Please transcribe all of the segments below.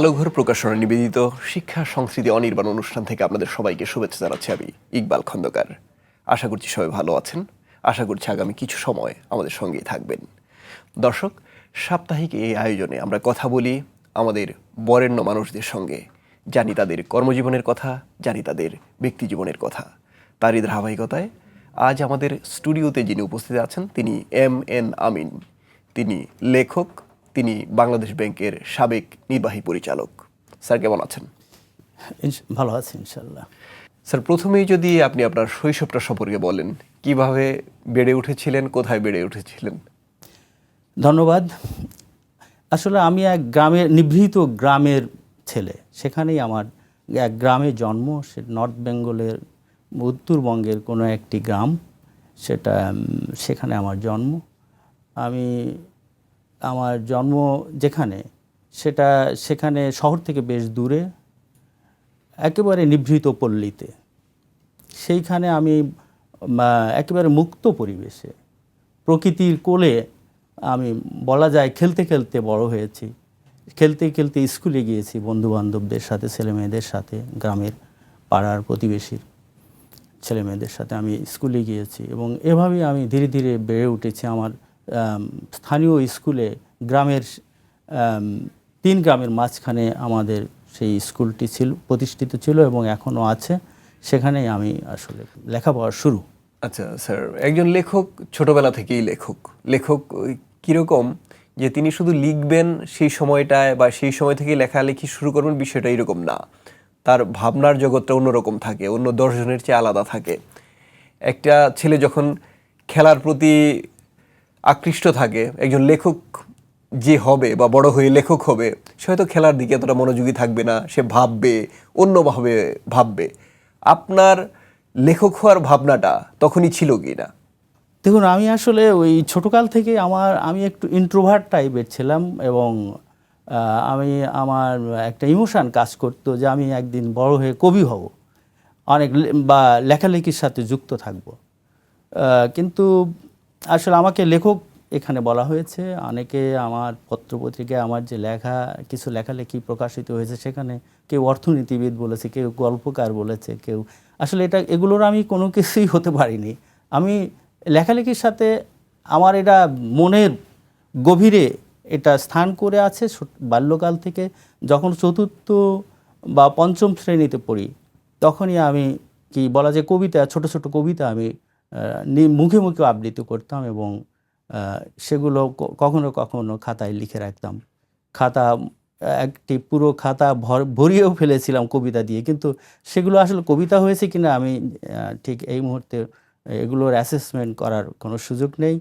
আলোঘর প্রকাশনা নিবেদিত শিক্ষা, সংস্কৃতি, অনির্বাণ অনুষ্ঠান থেকে আপনাদের সবাইকে শুভেচ্ছা জানাচ্ছি আমি ইকবাল খন্দকার। আশা করছি সবাই ভালো আছেন। আশা করছি আগামী কিছু সময় আমাদের সঙ্গেই থাকবেন। দর্শক, সাপ্তাহিক এই আয়োজনে আমরা কথা বলি আমাদের বরেণ্য মানুষদের সঙ্গে। জানি তাদের কর্মজীবনের কথা, জানি তাদের ব্যক্তি জীবনের কথা। তারই ধারাবাহিকতায় আজ আমাদের স্টুডিওতে যিনি উপস্থিত আছেন তিনি এম এন আমিন। তিনি লেখক তিনি বাংলাদেশ ব্যাংকের সাবেক নির্বাহী পরিচালক। স্যার কেমন আছেন? ভালো আছি ইনশাল্লাহ স্যার প্রথমেই যদি আপনি আপনার শৈশবটা সম্পর্কে বলেন কীভাবে বেড়ে উঠেছিলেন কোথায় বেড়ে উঠেছিলেন? ধন্যবাদ। আসলে আমি এক গ্রামের নিভৃত গ্রামের ছেলে। সেখানেই আমার এক গ্রামে জন্ম সে নর্থ বেঙ্গলের উত্তরবঙ্গের কোনো একটি গ্রাম। সেটা সেখানে আমার জন্ম। আমি আমার জন্ম যেখানে সেটা সেখানে শহর থেকে বেশ দূরে একেবারে নিভৃত পল্লীতে। সেইখানে আমি একেবারে মুক্ত পরিবেশে প্রকৃতির কোলে আমি বলা যায় খেলতে খেলতে বড় হয়েছি। খেলতে খেলতে স্কুলে গিয়েছি বন্ধু বান্ধবদের সাথে ছেলে মেয়েদের সাথে গ্রামের পাড়ার প্রতিবেশীর ছেলে মেয়েদের সাথে আমি স্কুলে গিয়েছি এবং এভাবেই আমি ধীরে ধীরে বেড়ে উঠেছি আমার আম, স্থানীয় স্কুলে গ্রামের তিন গ্রামের মাঝখানে আমাদের সেই স্কুলটি ছিল, প্রতিষ্ঠিত ছিল এবং এখনও আছে। সেখানেই আমি আসলে লেখাপড়া শুরু। আচ্ছা স্যার, একজন লেখক ছোটবেলা থেকেই লেখক। লেখক কীরকম যে তিনি শুধু লিখবেন সেই সময়টায় বা সেই সময় থেকে লেখালেখি শুরু করবেন বিষয়টা এরকম না। তার ভাবনার জগৎটা অন্যরকম থাকে, অন্য দশজনের চেয়ে আলাদা থাকে। একটা ছেলে যখন খেলার প্রতি আকৃষ্ট থাকে, একজন লেখক যে হবে বা বড় হয়ে লেখক হবে, সে হয়তো খেলার দিকে এতটা মনোযোগী থাকবে না, সে ভাববে, অন্যভাবে ভাববে। আপনার লেখক হওয়ার ভাবনাটা তখনই ছিল কি না? দেখুন, আমি আসলে ওই ছোটকাল থেকে আমার, আমি একটু ইন্ট্রোভার্ট টাইপের ছিলাম এবং আমি আমার একটা ইমোশান কাজ করতো যে আমি একদিন বড় হয়ে কবি হব। অনেক বা লেখালেখির সাথে যুক্ত থাকব। কিন্তু আসলে আমাকে লেখক এখানে বলা হয়েছে। অনেকে আমার পত্রপত্রিকায় আমার যে লেখা, কিছু লেখালেখি প্রকাশিত হয়েছে, সেখানে কেউ অর্থনীতিবিদ বলেছে, কেউ গল্পকার বলেছে, কেউ আসলে এটা, এগুলোর আমি কোনো কিছুই হতে পারিনি। আমি লেখালেখির সাথে আমার এটা মনের গভীরে এটা স্থান করে আছে। বাল্যকাল থেকে যখন চতুর্থ বা পঞ্চম শ্রেণীতে পড়ি, তখনই আমি কি বলা যায় কবিতা, ছোট ছোট কবিতা আমি মুখে মুখে আবৃত্তি করতাম এবং সেগুলো ক- কখনো কখনো খাতায় লিখে রাখতাম। খাতা, একটি পুরো খাতা ভর ভরিয়েও ফেলেছিলাম কবিতা দিয়ে। কিন্তু সেগুলো আসলে কবিতা হয়েছে কিনা আমি ঠিক এই মুহূর্তে এগুলোর অ্যাসেসমেন্ট করার কোনো সুযোগ নেই।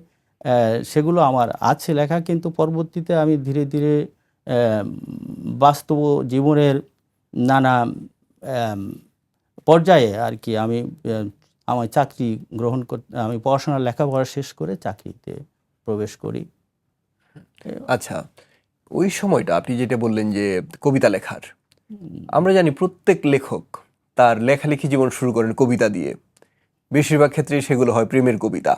সেগুলো আমার আছে লেখা, কিন্তু পরবর্তীতে আমি ধীরে ধীরে বাস্তব জীবনের নানা পর্যায়ে আর কি আমি আমার চাকরি গ্রহণ করতে আমি পড়াশোনার লেখাপড়া শেষ করে চাকরিতে প্রবেশ করি। আচ্ছা ওই সময়টা আপনি যেটা বললেন যে কবিতা লেখার আমরা জানি প্রত্যেক লেখক তার লেখালেখি জীবন শুরু করেন কবিতা দিয়ে। বেশিরভাগ ক্ষেত্রে সেগুলো হয় প্রেমের কবিতা।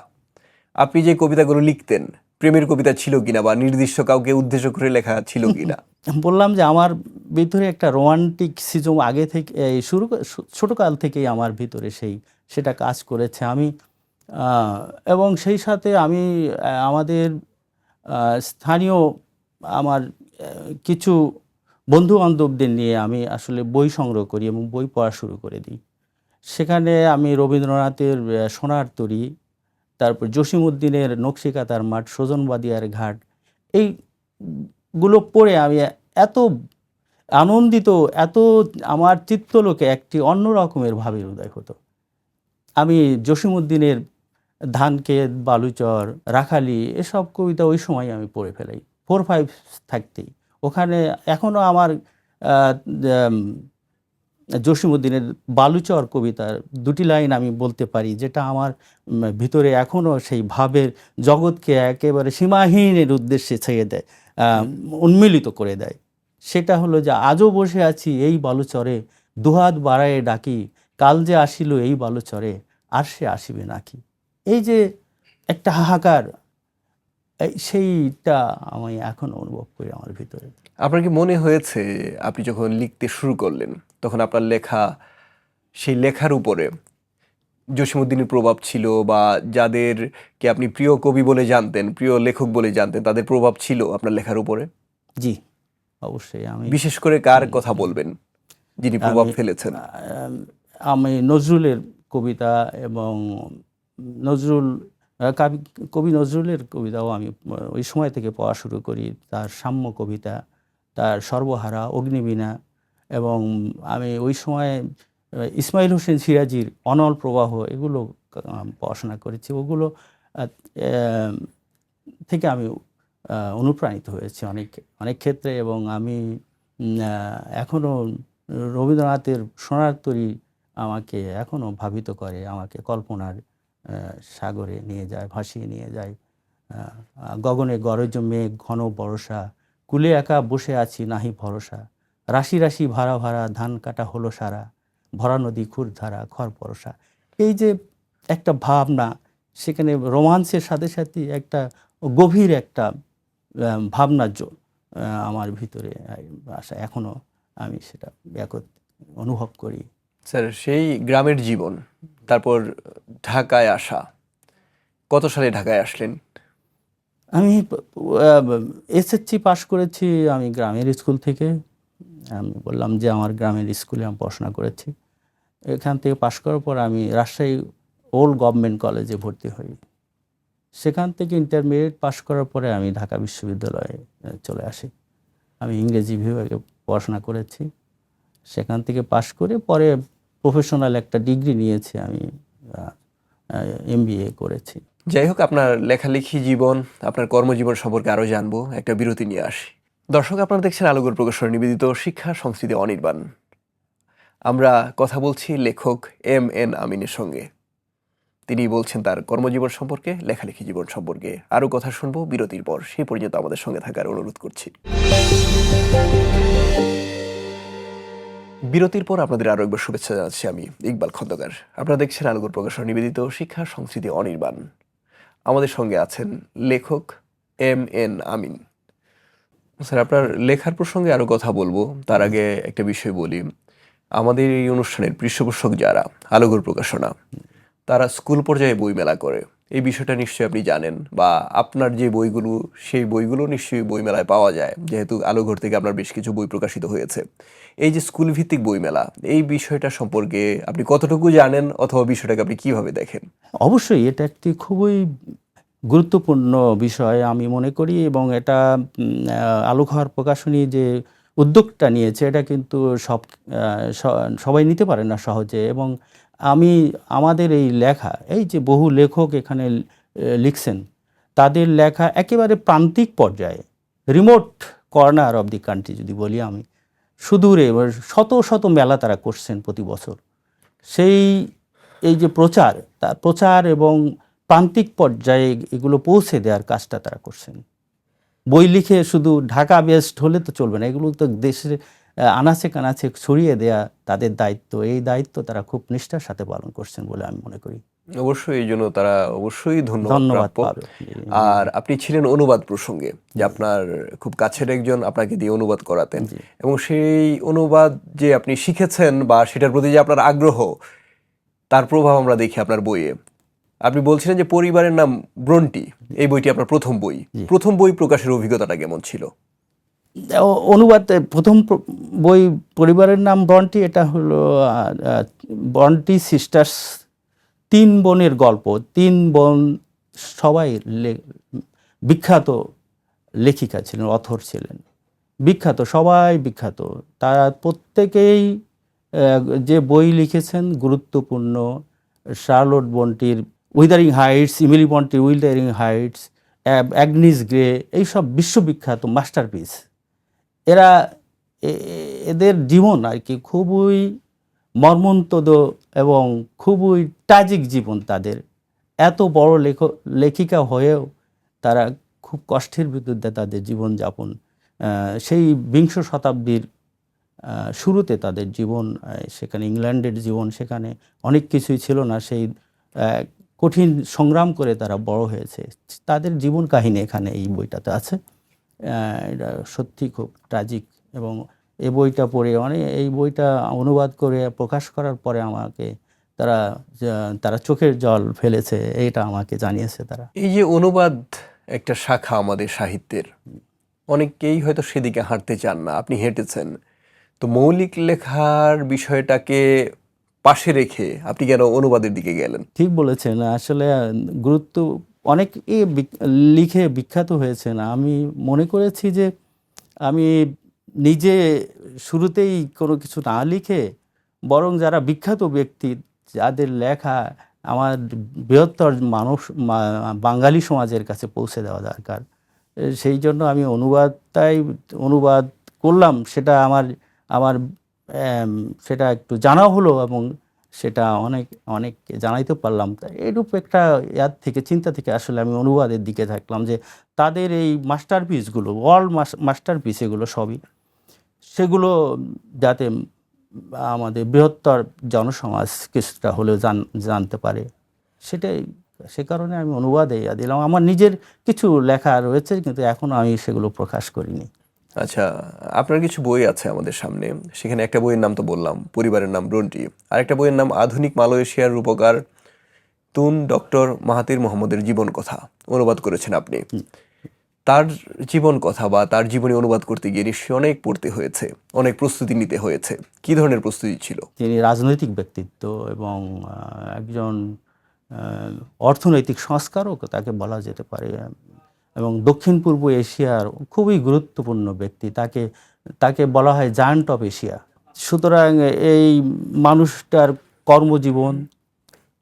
আপনি যে কবিতাগুলো লিখতেন প্রেমের কবিতা ছিল কিনা বা নির্দিষ্ট কাউকে উদ্দেশ্য করে লেখা ছিল কিনা? বললাম যে আমার ভিতরে একটা রোমান্টিক সিজম আগে থেকে শুরু ছোটকাল থেকেই আমার ভিতরে সেই সেটা কাজ করেছে আমি। এবং সেই সাথে আমি আমাদের স্থানীয় আমার কিছু বন্ধু বান্ধবদের নিয়ে আমি আসলে বই সংগ্রহ করি এবং বই পড়া শুরু করে দিই। সেখানে আমি রবীন্দ্রনাথের সোনার তরী, তারপর জসিমউদ্দিনের নকশিকাতার মাঠ, সজনবাদিয়ার ঘাট, এইগুলো পড়ে আমি এত আনন্দিত, এত আমার চিত্তলোকে একটি অন্য রকমের ভাবের উদয় হতো। আমি জসিমউদ্দিনের ধানক্ষেত বালুচর রাখালি এসব কবিতা ওই সময় আমি পড়ে ফেলাই। ফোর ফাইভ থাকতেই। ওখানে এখনও আমার উম, বালুচর কবিতার দুটি লাইন আমি বলতে পারি যেটা আমার ভিতরে এখনও সেই ভাবের জগৎকে একেবারে সীমাহীনের উদ্দেশ্যে ছেড়ে দেয় উন্মিলিত করে দেয়। সেটা হলো যে আজও বসে আছি এই বালুচরে দুহাত বাড়ায়ে ডাকি কাল যে আসিল এই বালুচরে আর সে আসিবে নাকি? এই যে একটা হাহাকার এই সেইটা আমি এখন অনুভব করি আমার ভিতরে। আপনার কি মনে হয়েছে আপনি যখন লিখতে শুরু করলেন তখন আপনার লেখা সেই লেখার উপরে জসীমউদ্দিনের প্রভাব ছিল বা যাদেরকে আপনি প্রিয় কবি বলে জানতেন প্রিয় লেখক বলে জানতেন তাদের প্রভাব ছিল আপনার লেখার উপরে? জি অবশ্যই আমি বিশেষ করে কার কথা বলবেন যিনি প্রভাব ফেলেছেন? আম, নজরুলের কবিতা এবং নজরুল কাবি- কবি নজরুলের কবিতাও আমি ওই সময় থেকে পড়া শুরু করি। তার সাম্য কবিতা তার সর্বহারা অগ্নিবীণা এবং আমি ওই সময় ইসমাইল হোসেন সিরাজির অনল প্রবাহ এগুলো পড়াশোনা করেছি। ওগুলো থেকে আমি অনুপ্রাণিত হয়েছি অনেক অনেক ক্ষেত্রে এবং আমি এখনও রবীন্দ্রনাথের সোনার তরী আমাকে এখনও ভাবিত করে আমাকে কল্পনার সাগরে নিয়ে যায় ভাসিয়ে নিয়ে যায়। গগনে গরজ মেঘ ঘন বরষা কুলে একা বসে আছি নাহি ভরসা। রাশি রাশি ভাড়া ভাড়া ধান কাটা হলো সারা ভরা নদী খুরধারা খর পরশা এই যে একটা ভাবনা সেখানে রোমান্সের সাথে সাথে একটা গভীর একটা আহ, ভাবনা জো- আমার ভিতরে আসা এখনও আমি সেটা ব্যাকত অনুভব করি। স্যার, সেই গ্রামের জীবন, তারপর ঢাকায় আসা, কত সালে ঢাকায় আসলেন? আমি এসএসসি পাশ করেছি আমি গ্রামের স্কুল থেকে। আমি বললাম যে আমার গ্রামের স্কুলে আমি পড়াশোনা করেছি। এখান থেকে পাশ করার পর আমি রাজশাহী ওল্ড গভর্নমেন্ট কলেজে ভর্তি হই। সেখান থেকে ইন্টারমিডিয়েট পাশ করার পরে আমি ঢাকা বিশ্ববিদ্যালয়ে চলে আসি। আমি ইংরেজি বিভাগে পড়াশোনা করেছি। সেখান থেকে পাশ করে পরে প্রফেশনাল একটা ডিগ্রি নিয়েছি আমি এমবিএ করেছি। যাই হোক, আপনার লেখালেখি জীবন, আপনার কর্মজীবন সম্পর্কে আরও জানব, একটা বিরতি নিয়ে আসি। দর্শক, আপনারা দেখছেন আলোকর প্রকাশন নিবেদিত শিক্ষা সংস্কৃতি অনির্বাণ। আমরা কথা বলছি লেখক এম এন আমিনের সঙ্গে। তিনি বলছেন তার কর্মজীবন সম্পর্কে, লেখালেখি জীবন সম্পর্কে। আরও কথা শুনব, বিরতির পর সেই পর্যন্ত আমাদের সঙ্গে থাকার অনুরোধ করছি। বিরতির পর আপনাদের আরও একবার শুভেচ্ছা জানাচ্ছি আমি ইকবাল খন্দকার। আপনারা দেখছেন আলোকর প্রকাশন নিবেদিত শিক্ষা সংস্কৃতি অনির্বাণ। আমাদের সঙ্গে আছেন লেখক এম এন আমিন। স্যার, আপনার লেখার প্রসঙ্গে আরও কথা বলব। তার আগে একটা বিষয় বলি। আমাদের এই অনুষ্ঠানের পৃষ্ঠপোষক যারা, আলোকর প্রকাশনা, তারা স্কুল পর্যায়ে বইমেলা করে। এই বিষয়টা নিশ্চয়ই আপনি জানেন বা আপনার যে বইগুলো সেই বইগুলো নিশ্চয়ই বইমেলায় পাওয়া যায়। যেহেতু আলোঘর থেকে আপনার বেশ কিছু বই প্রকাশিত হয়েছে। এই যে স্কুল ভিত্তিক বইমেলা এই বিষয়টা সম্পর্কে আপনি কতটুকু জানেন অথবা বিষয়টাকে আপনি কীভাবে দেখেন? অবশ্যই এটা একটি খুবই গুরুত্বপূর্ণ বিষয় আমি মনে করি এবং এটা আহ, প্রকাশনী যে উদ্যোগটা নিয়েছে এটা কিন্তু সব সবাই নিতে পারে না সহজে এবং আমি আমাদের এই লেখা, এই যে বহু লেখক এখানে লিখছেন, তাদের লেখা একেবারে প্রান্তিক পর্যায়ে remote corner of the country যদি বলি আমি, সুদূরে শত শত মেলা তারা করছেন প্রতি বছর। সেই, এই যে প্রচার তার প্রচার এবং প্রান্তিক পর্যায়ে এগুলো পৌঁছে দেওয়ার কাজটা তারা করছেন। বই লিখে শুধু ঢাকা বেস্ট হলে তো চলবে না, এগুলো তো দেশের আনাচে কানাচে ছড়িয়ে দেয়া তাদের দায়িত্ব। এই দায়িত্ব তারা খুব নিষ্ঠার সাথে পালন করছেন বলে আমি মনে করি। অবশ্যই এই জন্য তারা অবশ্যই ধন্যবাদ আর আপনি ছিলেন অনুবাদ প্রসঙ্গে যে আপনার খুব কাছের একজন আপনাকে দিয়ে অনুবাদ করাতেন। এবং সেই অনুবাদ যে আপনি শিখেছেন বা সেটার প্রতি যে আপনার আগ্রহ তার প্রভাব আমরা দেখি আপনার বইয়ে। আপনি বলছিলেন যে পরিবারের নাম ব্রন্টি। এই বইটি আপনার প্রথম বই। প্রথম বই প্রকাশের অভিজ্ঞতাটা কেমন ছিল? অনুবাদ প্রথম বই পরিবারের নাম বন্টি, এটা হলো বন্টি সিস্টার্স তিন বোনের গল্প। তিন বোন সবাই বিখ্যাত লেখিকা ছিলেন, অথর ছিলেন। বিখ্যাত, সবাই বিখ্যাত। তারা প্রত্যেকেই যে বই লিখেছেন, গুরুত্বপূর্ণ, শার্লট বন্টির উইদারিং হাইটস, ইমিলি বন্টির উইদারিং হাইটস অ্যাগনিস গ্রে, এইসব বিশ্ববিখ্যাত মাস্টারপিস। এরা এদের জীবন আর কি খুবই মর্মন্তদ এবং খুবই ট্রাজিক জীবন তাদের। এত বড় লেখ, লেখিকা হয়েও তারা খুব কষ্টের বিরুদ্ধে তাদের জীবনযাপন সেই বিংশ শতাব্দীর শুরুতে তাদের জীবন সেখানে ইংল্যান্ডের জীবন সেখানে অনেক কিছুই ছিল না, সেই কঠিন সংগ্রাম করে তারা বড় হয়েছে। তাদের জীবন কাহিনী এখানে এই বইটাতে আছে। এটা সত্যি খুব ট্রাজিক এবং এই বইটা পড়ে অনেক এই বইটা অনুবাদ করে প্রকাশ করার পরে আমাকে তারা তারা চোখের জল ফেলেছে এটা আমাকে জানিয়েছে তারা। এই যে অনুবাদ একটা শাখা আমাদের সাহিত্যের অনেকেই হয়তো সেদিকে হাঁটতে চান না আপনি হেঁটেছেন। তো মৌলিক লেখার বিষয়টাকে পাশে রেখে আপনি কেন অনুবাদের দিকে গেলেন? ঠিক বলেছেন আসলে গুরুত্ব অনেক লিখে বিখ্যাত হয়েছেন। আমি মনে করেছি যে আমি নিজে শুরুতেই কোনো কিছু না লিখে বরং যারা বিখ্যাত ব্যক্তি, যাদের লেখা আমার বৃহত্তর মানুষ বাঙালি সমাজের কাছে পৌঁছে দেওয়া দরকার। সেই জন্য আমি অনুবাদটাই অনুবাদ করলাম। সেটা আমার আমার সেটা একটু জানা হলো এবং সেটা অনেক অনেক জানাইতে পারলাম। এরূপ একটা ইয়ার থেকে, চিন্তা থেকে আসলে আমি অনুবাদের দিকে থাকলাম যে তাদের এই মাস্টার মাস্টারপিসগুলো ওয়ার্ল্ড মাস্টারপিস এগুলো সবই, সেগুলো যাতে আমাদের বৃহত্তর জনসমাজ কিছুটা হলেও জান, জানতে পারে। সেটাই, সে কারণে আমি অনুবাদে দিলাম। আমার নিজের কিছু লেখা রয়েছে, কিন্তু এখনও আমি সেগুলো প্রকাশ করিনি। আচ্ছা আপনার কিছু বই আছে আমাদের সামনে। সেখানে একটা বইয়ের নাম তো বললাম পরিবারের নাম ব্রন্টি আরেকটা বইয়ের নাম আধুনিক মালয়েশিয়ার রূপকার তুন ডক্টর মাহাতির মোহাম্মদের জীবন কথা। অনুবাদ করেছেন আপনি। তার জীবন কথা বা তার জীবনী অনুবাদ করতে গিয়ে নিশ্চয়ই অনেক পড়তে হয়েছে অনেক প্রস্তুতি নিতে হয়েছে। কি ধরনের প্রস্তুতি ছিল? তিনি রাজনৈতিক ব্যক্তিত্ব এবং একজন অর্থনৈতিক সংস্কারক তাকে বলা যেতে পারে এবং দক্ষিণ পূর্ব এশিয়ার খুবই গুরুত্বপূর্ণ ব্যক্তি, তাকে তাকে বলা হয় জায়ান্ট অফ এশিয়া। সুতরাং এই মানুষটার কর্মজীবন,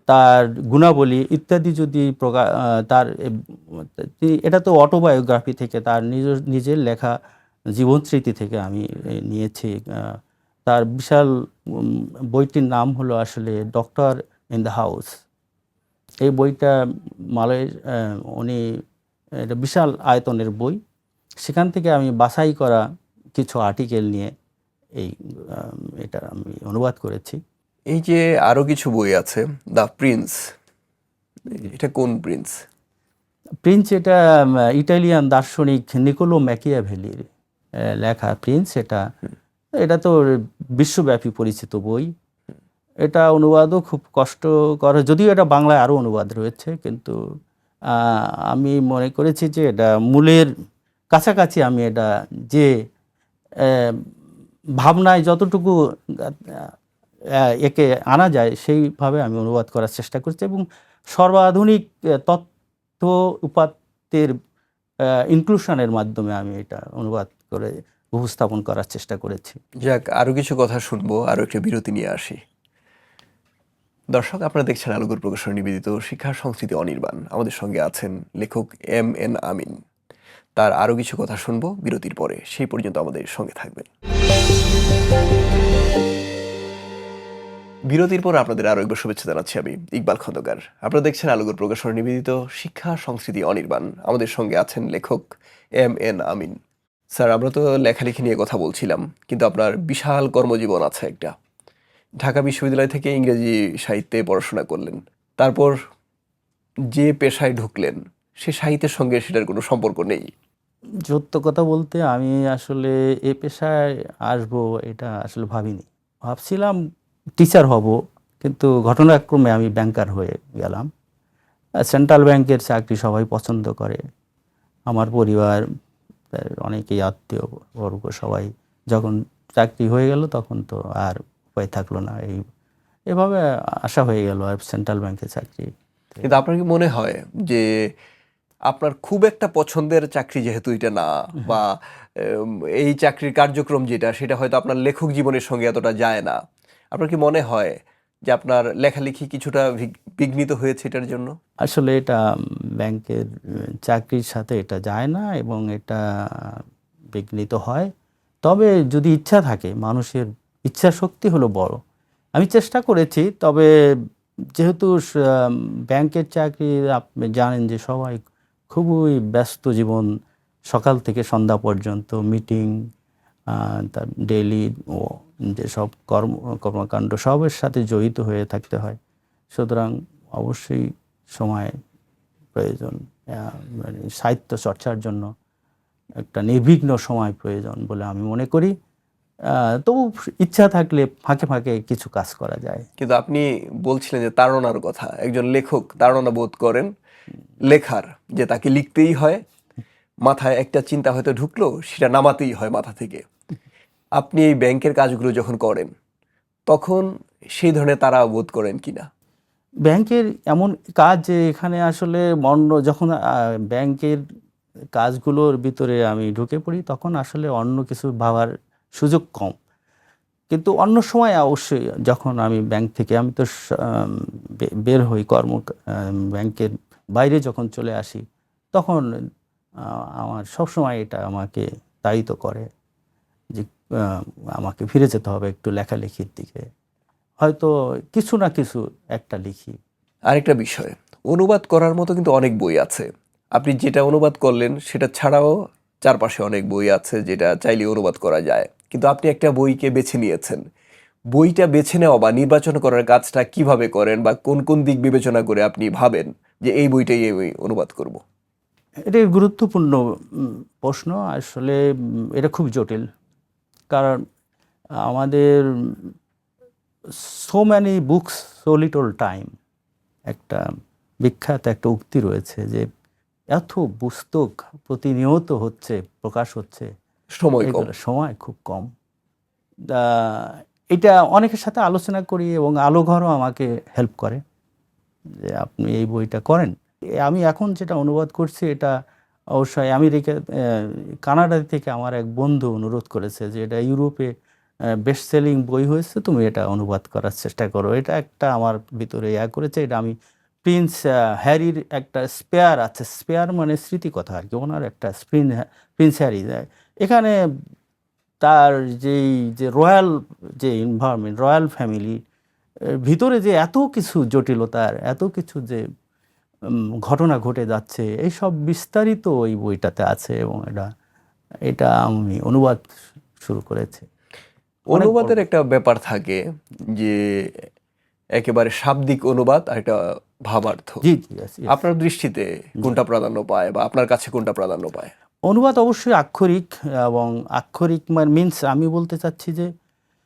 তার গুণাবলী ইত্যাদি যদি প্রকাশ তার, এটা তো অটোবায়োগ্রাফি থেকে, তার নিজ, নিজের লেখা জীবন স্মৃতি থেকে আমি নিয়েছি। তার বিশাল বইটির নাম হলো আসলে ডক্টর ইন দ্য হাউস। এই বইটা মালয় উনি এটা বিশাল আয়তনের বই। সেখান থেকে আমি বাছাই করা কিছু আর্টিকেল নিয়ে এই এটা আমি অনুবাদ করেছি। এই যে আরও কিছু বই আছে দ্য প্রিন্স এটা কোন প্রিন্স প্রিন্স এটা ইটালিয়ান দার্শনিক নিকোলো ম্যাকিয়াভেলির লেখা প্রিন্স এটা। এটা তো বিশ্বব্যাপী পরিচিত বই। এটা অনুবাদও খুব কষ্টকর যদিও এটা বাংলায় আরও অনুবাদ রয়েছে কিন্তু আমি মনে করেছি যে এটা মূলের কাছাকাছি আমি এটা যে ভাবনায় যতটুকু একে আনা যায় সেইভাবে আমি অনুবাদ করার চেষ্টা করছি এবং সর্বাধুনিক তথ্য উপাত্তের ইনক্লুশনের মাধ্যমে আমি এটা অনুবাদ করে উপস্থাপন করার চেষ্টা করেছি। যাক আরও কিছু কথা শুনব আরও একটা বিরতি নিয়ে আসি। দর্শক, আপনারা দেখছেন আলোকর প্রকাশন নিবেদিত শিক্ষা সংস্কৃতি অনির্বাণ। আমাদের সঙ্গে আছেন লেখক এম এন আমিন। তার আরও কিছু কথা শুনব বিরতির পরে। সেই পর্যন্ত আমাদের সঙ্গে থাকবেন। বিরতির পর আপনাদের আরও একবার শুভেচ্ছা জানাচ্ছি আমি ইকবাল খন্দকার। আপনারা দেখছেন আলোকর প্রকাশন নিবেদিত শিক্ষা সংস্কৃতি অনির্বাণ। আমাদের সঙ্গে আছেন লেখক এম এন আমিন। স্যার, আমরা তো লেখালেখি নিয়ে কথা বলছিলাম, কিন্তু আপনার বিশাল কর্মজীবন আছে একটা। ঢাকা বিশ্ববিদ্যালয় থেকে ইংরেজি সাহিত্যে পড়াশোনা করলেন। তারপর যে পেশায় ঢুকলেন, সে সাহিত্যের সঙ্গে সেটার কোনো সম্পর্ক নেই। সত্য কথা বলতে আমি আসলে এ পেশায় আসব এটা আসলে ভাবিনি। ভাবছিলাম টিচার হব, কিন্তু ঘটনাক্রমে আমি ব্যাংকার হয়ে গেলাম। সেন্ট্রাল ব্যাংকের চাকরি সবাই পছন্দ করে। আমার পরিবার, অনেকেই আত্মীয় বর্গ সবাই যখন চাকরি হয়ে গেল তখন তো আর উপায় থাকল না। এই এভাবে আশা হয়ে গেল আর সেন্ট্রাল ব্যাংকে চাকরি। কিন্তু আপনার কি মনে হয় যে আপনার খুব একটা পছন্দের চাকরি যেহেতু এটা না বা এই চাকরির কার্যক্রম যেটা সেটা হয়তো আপনার লেখক জীবনের সঙ্গে এতটা যায় না। আপনার কি মনে হয় যে আপনার লেখালেখি কিছুটা বিঘ্নিত হয়েছে এটার জন্য? আসলে এটা ব্যাংকের চাকরির সাথে এটা যায় না এবং এটা বিঘ্নিত হয়। তবে যদি ইচ্ছা থাকে মানুষের ইচ্ছা শক্তি হলো বড়। আমি চেষ্টা করেছি, তবে যেহেতু ব্যাংকের চাকরি আপনি জানেন যে সবাই খুবই ব্যস্ত জীবন, সকাল থেকে সন্ধ্যা পর্যন্ত মিটিং তার ডেইলি যেসব কর্ম, কর্মকাণ্ড সবের সাথে জড়িত হয়ে থাকতে হয়। সুতরাং অবশ্যই সময় প্রয়োজন মানে সাহিত্য চর্চার জন্য একটা নির্বিঘ্ন সময় প্রয়োজন বলে আমি মনে করি। তবু ইচ্ছা থাকলে ফাঁকে ফাঁকে কিছু কাজ করা যায়। কিন্তু আপনি বলছিলেন যে তাড়নার কথা। একজন লেখক তাড়না বোধ করেন লেখার যে তাকে লিখতেই হয় মাথায় একটা চিন্তা হয়তো ঢুকলো সেটা নামাতেই হয় মাথা থেকে। আপনি এই ব্যাংকের কাজগুলো যখন করেন তখন সেই ধরনের তারা বোধ করেন কি না ব্যাংকের এমন কাজ যে এখানে আসলে অন্য যখন ব্যাংকের কাজগুলোর ভিতরে আমি ঢুকে পড়ি তখন আসলে অন্য কিছু ভাবার সুযোগ কম। কিন্তু অন্য সময় অবশ্যই যখন আমি ব্যাংক থেকে, আমি তো বের হই কর্ম ব্যাংকের বাইরে যখন চলে আসি, তখন আমার সবসময় এটা আমাকে তাড়িত করে যে আমাকে ফিরে যেতে হবে একটু লেখালেখির দিকে। হয়তো কিছু না কিছু একটা লিখি। আরেকটা বিষয়, অনুবাদ করার মতো কিন্তু অনেক বই আছে। আপনি যেটা অনুবাদ করলেন, সেটা ছাড়াও চারপাশে অনেক বই আছে যেটা চাইলে অনুবাদ করা যায়। কিন্তু আপনি একটা বইকে বেছে নিয়েছেন। বইটা বেছে নেওয়া বা নির্বাচন করার কাজটা কীভাবে করেন বা কোন কোন দিক বিবেচনা করে আপনি ভাবেন যে এই বইটাই আমি অনুবাদ করব? এটা গুরুত্বপূর্ণ প্রশ্ন। আসলে এটা খুব জটিল। কারণ আমাদের so many books, so little time একটা বিখ্যাত একটা উক্তি রয়েছে যে, এত পুস্তক প্রতিনিয়ত হচ্ছে, প্রকাশ হচ্ছে সময় কম। সময় খুব কম। এটা অনেকের সাথে আলোচনা করি এবং আলোঘরও আমাকে হেল্প করে যে আপনি এই বইটা করেন। আমি এখন যেটা অনুবাদ করছি এটা অবশ্যই আমেরিকা কানাডা থেকে আমার এক বন্ধু অনুরোধ করেছে যে এটা ইউরোপে বেস্ট সেলিং বই হয়েছে তুমি এটা অনুবাদ করার চেষ্টা করো। এটা একটা আমার ভিতরে ইয়া করেছে এটা আমি প্রিন্স হ্যারির একটা স্পেয়ার আছে। স্পেয়ার মানে স্মৃতিকথা আর কি ওনার একটা স্প্রিন প্রিন্স হ্যারি এখানে তার যেই যে রয়্যাল যে এনভায়রনমেন্ট রয়্যাল ফ্যামিলি ভিতরে যে এত কিছু জটিলতার এত কিছু যে ঘটনা ঘটে যাচ্ছে এইসব বিস্তারিত ওই বইটাতে আছে এবং এটা এটা আমি অনুবাদ শুরু করেছি। অনুবাদের একটা ব্যাপার থাকে যে একেবারে শাব্দিক অনুবাদ আর একটা ভাবার্থ। জি. আপনার দৃষ্টিতে কোনটা প্রাধান্য পায় বা আপনার কাছে কোনটা প্রাধান্য পায়? অনুবাদ অবশ্যই আক্ষরিক এবং আক্ষরিক মানে মিনস আমি বলতে চাচ্ছি যে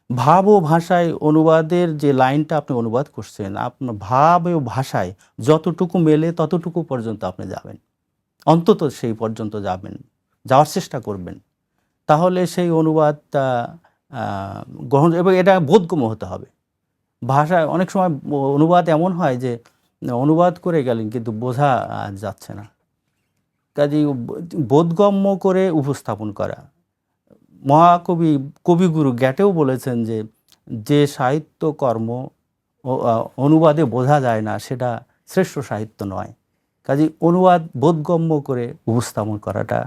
ভাব ও ভাষায় অনুবাদের যে লাইনটা আপনি অনুবাদ করছেন আপনার ভাব ও ভাষায় যতটুকু মেলে ততটুকু পর্যন্ত আপনি যাবেন। অন্তত সেই পর্যন্ত যাবেন, যাওয়ার চেষ্টা করবেন। তাহলে সেই অনুবাদটা গ্রহণ এবং এটা বোধগম্য হতে হবে। ভাষায় অনেক সময় অনুবাদ এমন হয় যে অনুবাদ করে গেলেন কিন্তু বোঝা যাচ্ছে না। কাজেই বোধগম্য করে উপস্থাপন করা। মহাকবি, কবিগুরু গ্যাটেও বলেছেন যে যে সাহিত্য কর্ম অনুবাদে বোঝা যায় না, সেটা শ্রেষ্ঠ সাহিত্য নয়। কাজেই অনুবাদ বোধগম্য করে উপস্থাপন করাটা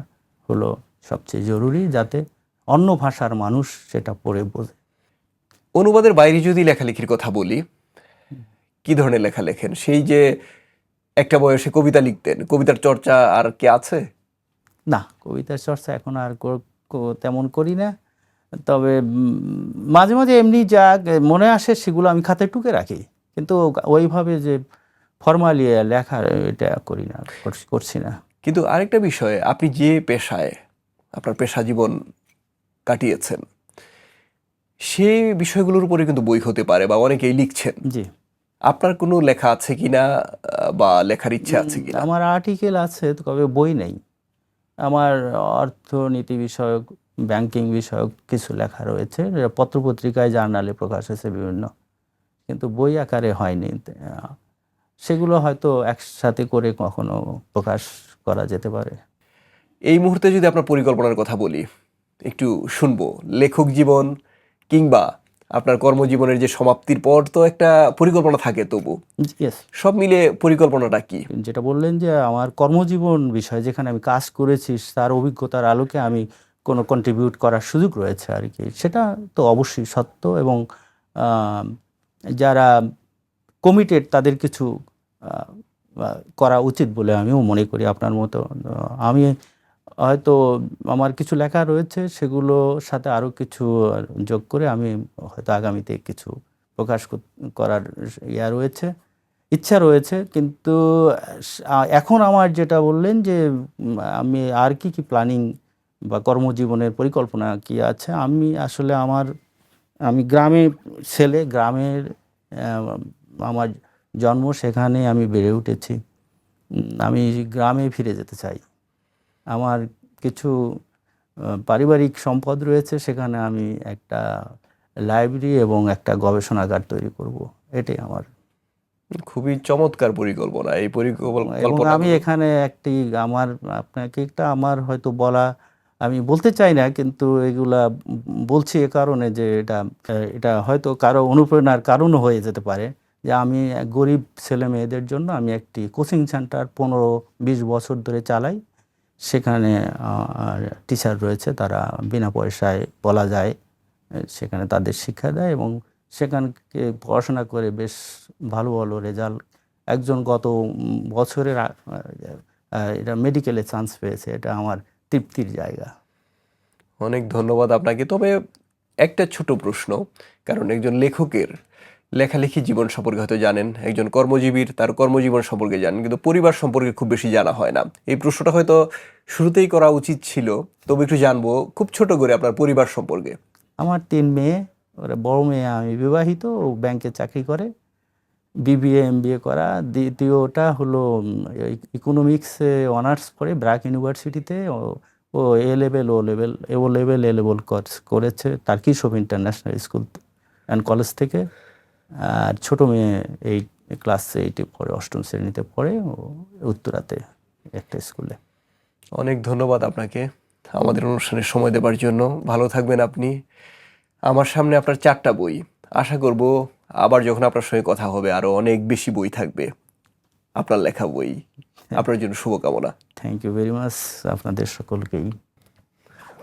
হলো সবচেয়ে জরুরি, যাতে অন্য ভাষার মানুষ সেটা পড়ে বোঝে। অনুবাদের বাইরে যদি লেখালেখির কথা বলি, কি ধরনের লেখা লেখেন? সেই যে একটা বয়সে কবিতা লিখতেন। কবিতার চর্চা আর কি আছে? না কবিতার চর্চা এখন আর তেমন করি না। তবে মাঝে মাঝে এমনি যা মনে আসে সেগুলো আমি খাতে টুকে রাখি। কিন্তু ওইভাবে যে ফর্মালি লেখা এটা করি না করছি- না। কিন্তু আরেকটা বিষয় আপনি যে পেশায় আপনার পেশা জীবন কাটিয়েছেন সেই বিষয়গুলোর উপরে কিন্তু বই হতে পারে বা অনেকেই লিখছেন। জি। আপনার কোনো লেখা আছে কিনা বা লেখার ইচ্ছা আছে কিনা? আমার আর্টিকেল আছে তবে বই নেই। আমার অর্থনীতি বিষয়ক ব্যাংকিং বিষয়ক কিছু লেখা রয়েছে পত্রপত্রিকায় জার্নালে প্রকাশ হয়েছে বিভিন্ন। কিন্তু বই আকারে হয়নি। সেগুলো হয়তো একসাথে করে কখনো প্রকাশ করা যেতে পারে। এই মুহূর্তে যদি আপনার পরিকল্পনার কথা বলি একটু শুনব। লেখক জীবন কিংবা আপনার কর্মজীবনের যে সমাপ্তির পর তো একটা পরিকল্পনা থাকে তবু। সব মিলে পরিকল্পনাটা কি? যেটা বললেন যে আমার কর্মজীবন বিষয় যেখানে আমি কাজ করেছি তার অভিজ্ঞতার আলোকে আমি কোনো কন্ট্রিবিউট করার সুযোগ রয়েছে আর কি। সেটা তো অবশ্যই সত্য এবং যারা কমিটেড তাদের কিছু করা উচিত বলে আমিও মনে করি আপনার মতো। আমি হয়তো আমার কিছু লেখা রয়েছে সেগুলোর সাথে আরও কিছু যোগ করে আমি হয়তো আগামীতে কিছু প্রকাশ কর- করার ইয়া রয়েছে, ইচ্ছা রয়েছে। কিন্তু এখন আমার যেটা বললেন যে, আমি আর কি কি প্ল্যানিং বা কর্মজীবনের পরিকল্পনা কি আছে, আমি আসলে আমার, আমি গ্রামে ছেলে, গ্রামের আমার জন্ম সেখানে আমি বেড়ে উঠেছি। আমি গ্রামে ফিরে যেতে চাই। আমার কিছু পারিবারিক সম্পদ রয়েছে সেখানে আমি একটা লাইব্রেরি এবং একটা গবেষণাগার তৈরি করব। এটাই আমার। খুবই চমৎকার পরিকল্পনা এই পরিকল্পনা আমি এখানে একটি আমার আপনাকে একটা আমার হয়তো বলা আমি বলতে চাই না কিন্তু এগুলা বলছি এ কারণে যে এটা এটা হয়তো কারও অনুপ্রেরণার কারণও হয়ে যেতে পারে যে আমি গরিব ছেলে মেয়েদের জন্য আমি একটি কোচিং সেন্টার পনেরো বিশ বছর ধরে চালাই। সেখানে টিচার রয়েছে, তারা বিনা পয়সায় বলা যায়, সেখানে তাদের শিক্ষা দেয় এবং সেখানকে পড়াশোনা করে বেশ ভালো ভালো রেজাল্ট একজন গত বছরের এটা মেডিকেলে চান্স পেয়েছে, এটা আমার তৃপ্তির জায়গা। অনেক ধন্যবাদ আপনাকে। তবে একটা ছোট প্রশ্ন, কারণ একজন লেখকের লেখালেখি জীবন সম্পর্কে হয়তো জানেন, একজন কর্মজীবীর তার কর্মজীবন সম্পর্কে জানেন, কিন্তু পরিবার সম্পর্কে খুব বেশি জানা হয় না। এই প্রশ্নটা হয়তো শুরুতেই করা উচিত ছিল, তবে একটু জানব খুব ছোট করে আপনার পরিবার সম্পর্কে। আমার তিন মেয়ে, ওরা বড় মেয়ে, আমি বিবাহিত, ও ব্যাংকে চাকরি করে, বিবিএ, এমবিএ করা। দ্বিতীয়টা হলো ইকোনমিক্সে অনার্স করে ব্র্যাক ইউনিভার্সিটিতে, O A level O level A O level A level করেছে Turkish of international school and college থেকে। আর ছোট মেয়ে এই ক্লাস এইটে পড়ে অষ্টম শ্রেণীতে পড়ে ও উত্তরাতে একটা স্কুলে অনেক ধন্যবাদ আপনাকে আমাদের অনুষ্ঠানে সময় দেবার জন্য। ভালো থাকবেন আপনি। আমার সামনে আপনার চারটা বই। আশা করব আবার যখন আপনার সঙ্গে কথা হবে আরও অনেক বেশি বই থাকবে। আপনার লেখা বই। আপনার জন্য শুভকামনা। থ্যাংক ইউ ভেরি মাচ আপনাদের সকলকেই।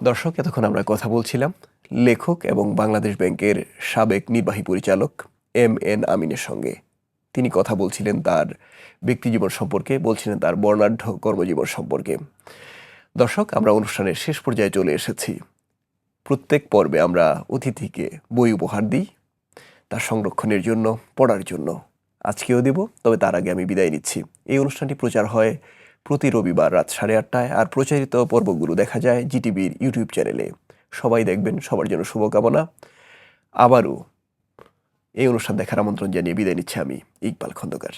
দর্শক এতক্ষণ আমরা কথা বলছিলাম। লেখক এবং বাংলাদেশ ব্যাংকের সাবেক নির্বাহী পরিচালক এম এন আমিনের সঙ্গে। তিনি কথা বলছিলেন তার ব্যক্তিজীবন সম্পর্কে, বলছিলেন তার বর্ণাঢ্য কর্মজীবন সম্পর্কে। দর্শক, আমরা অনুষ্ঠানের শেষ পর্যায়ে চলে এসেছি। প্রত্যেক পর্বে আমরা অতিথিকে বই উপহার দিই, তার সংরক্ষণের জন্য, পড়ার জন্য। আজকেও দেব, তবে তার আগে আমি বিদায় নিচ্ছি। এই অনুষ্ঠানটি প্রচার হয় প্রতি রবিবার রাত সাড়ে আটটায়, আর প্রচারিত পর্বগুলো দেখা যায় জিটিভির ইউটিউব চ্যানেলে। সবাই দেখবেন, সবার জন্য শুভকামনা। আবারও এই অনুষ্ঠান দেখার আমন্ত্রণ জানিয়ে বিদায় নিচ্ছি আমি ইকবাল খন্দকার।